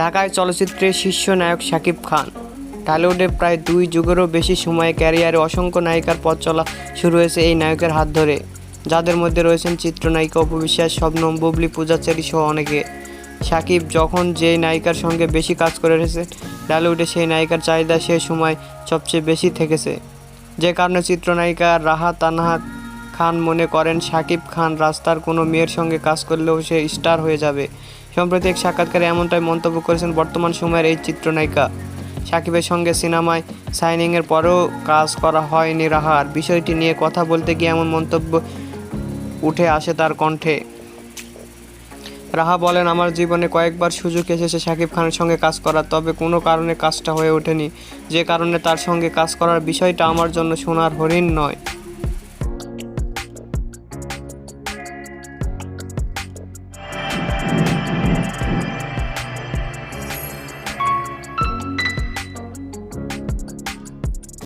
ঢাকায় চলচ্চিত্রের শীর্ষ নায়ক শাকিব খান। টলিউডে প্রায় দুই যুগেরও বেশি সময়ে ক্যারিয়ারে অসংখ্য নায়িকার পথ চলা শুরু হয়েছে এই নায়কের হাত ধরে। যাদের মধ্যে রয়েছেন চিত্রনায়িকা অপবিশ্বাস, শবনম, বুবলি পূজাচেরি সহ অনেকে। শাকিব যখন যেই নায়িকার সঙ্গে বেশি কাজ করে এসেছেন টলিউডে সেই নায়িকার চাহিদা সে সময় সবচেয়ে বেশি থেকেছে। যে কারণে চিত্রনায়িকা রাহা তানহা খান মনে করেন, শাকিব খান রাস্তার কোনো মেয়ের সঙ্গে কাজ করলেও সে স্টার হয়ে যাবে। সম্প্রতি এক সাক্ষাৎকারে এমনটাই মন্তব্য করেছেন বর্তমান সময়ের এই চিত্রনায়িকা। সাকিবের সঙ্গে সিনেমায় সাইনিংয়ের পরেও কাজ করা হয়নি রাহার। বিষয়টি নিয়ে কথা বলতে গিয়ে এমন মন্তব্য উঠে আসে তার কণ্ঠে। রাহা বলেন, আমার জীবনে কয়েকবার সুযোগ এসেছে শাকিব খানের সঙ্গে কাজ করার, তবে কোনো কারণে কাজটা হয়ে ওঠেনি। যে কারণে তার সঙ্গে কাজ করার বিষয়টা আমার জন্য সোনার হরিণ নয়।